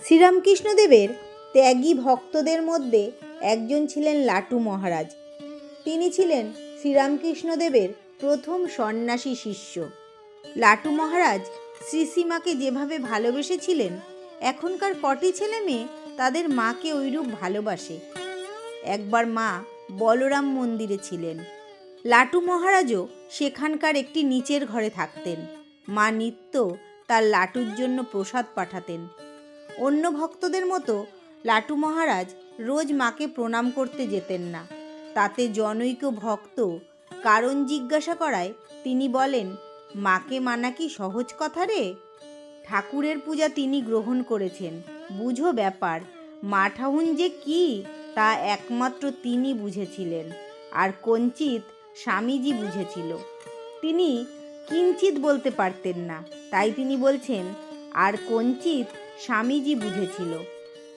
শ্রীরামকৃষ্ণদেবের ত্যাগী ভক্তদের মধ্যে একজন ছিলেন লাটু মহারাজ। তিনি ছিলেন শ্রীরামকৃষ্ণদেবের প্রথম সন্ন্যাসী শিষ্য। লাটু মহারাজ শ্রীসীমাকে যেভাবে ভালোবেসেছিলেন, এখনকার কটি ছেলে মেয়ে তাদের মাকে ওইরূপ ভালোবাসে। একবার মা বলরাম মন্দিরে ছিলেন। লাটু মহারাজও সেখানকার একটি নিচের ঘরে থাকতেন। মা নিত্য তার লাটুর জন্য প্রসাদ পাঠাতেন। অন্য ভক্তদের মতো লাটু মহারাজ রোজ মাকে প্রণাম করতে যেতেন না। তাতে জনৈক ভক্ত কারণ জিজ্ঞাসা করায় তিনি বলেন, মাকে মানা কি সহজ কথা রে? ঠাকুরের পূজা তিনি গ্রহণ করেছেন। বুঝো ব্যাপার মাঠাউন যে কি তা একমাত্র তিনি বুঝেছিলেন, আর কঞ্চিত স্বামীজি বুঝেছিল। তিনি কিঞ্চিত বলতে পারতেন না, তাই তিনি বলছেন, আর কঞ্চিত স্বামীজি বুঝেছিল।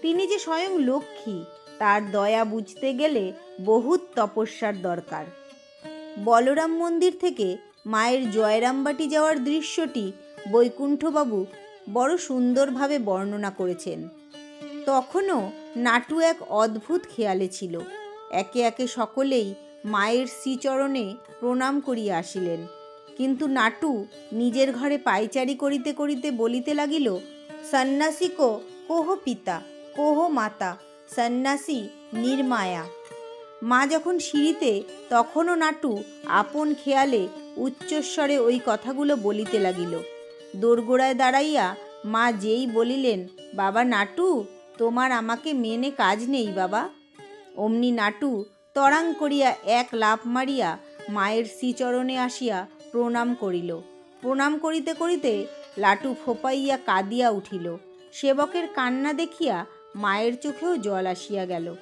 তিনি যে স্বয়ং লক্ষ্মী, তার দয়া বুঝতে গেলে বহুত তপস্যার দরকার। বলরাম মন্দির থেকে মায়ের জয়রামবাটি যাওয়ার দৃশ্যটি বৈকুণ্ঠবাবু বড় সুন্দরভাবে বর্ণনা করেছেন। তখনও নাটু এক অদ্ভুত খেয়ালে ছিল। একে একে সকলেই মায়ের শ্রীচরণে প্রণাম করিয়া আসিলেন। কিন্তু নাটু নিজের ঘরে পাইচারি করিতে করিতে বলিতে লাগিল সন্ন্যাসী কো, কোহ পিতা, কোহ মাতা, সন্ন্যাসী নির্মায়া। মা যখন সিঁড়িতে, তখনও নাটু আপন খেয়ালে উচ্চস্বরে ওই কথাগুলো বলিতে লাগিল। দোরগোড়ায় দাঁড়াইয়া মা যেই বলিলেন, বাবা নাটু, তোমার আমাকে মেনে কাজ নেই বাবা। অমনি নাটু তরাং করিয়া এক লাফ মারিয়া মায়ের শ্রীচরণে আসিয়া প্রণাম করিল। প্রণাম করিতে করিতে লাটু ফোপাইয়া কাঁদিয়া উঠিল। সেবকের কান্না দেখিয়া মায়ের চোখেও জল আসিয়া গেল।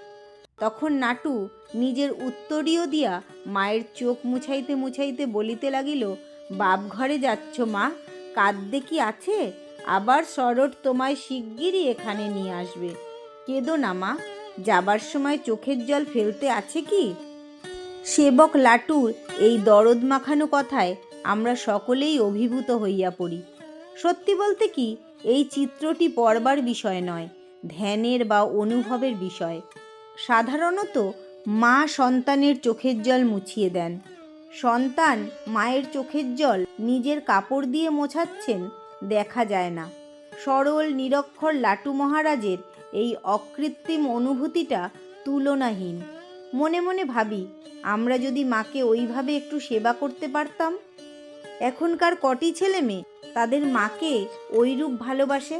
তখন নাটু নিজের উত্তরীয় দিয়া মায়ের চোখ মুছাইতে মুছাইতে বলিতে লাগিল, বাপ ঘরে যাচ্ছ মা, কাঁদতে কি আছে? আবার সরট তোমায় শিগগিরই এখানে নিয়ে আসবে। কেঁদো না মা, যাবার সময় চোখের জল ফেলতে আছে কি? সেবক লাটুর এই দরদ মাখানো কথায় আমরা সকলেই অভিভূত হইয়া পড়ি। সত্যি বলতে কি, এই চিত্রটি পড়বার বিষয় নয়, ধ্যানের বা অনুভবের বিষয়। সাধারণত মা সন্তানের চোখের জল মুছিয়ে দেন। সন্তান মায়ের চোখের জল নিজের কাপড় দিয়ে মোছাচ্ছেন দেখা যায় না। সরল, নিরক্ষর লাটু মহারাজের এই অকৃত্রিম অনুভূতিটা তুলনাহীন। মনে মনে ভাবি, আমরা যদি মাকে ওইভাবে একটু সেবা করতে পারতাম? এখনকার কটি ছেলে মেয়ে তাদের মাকে ওইরূপ ভালোবাসে?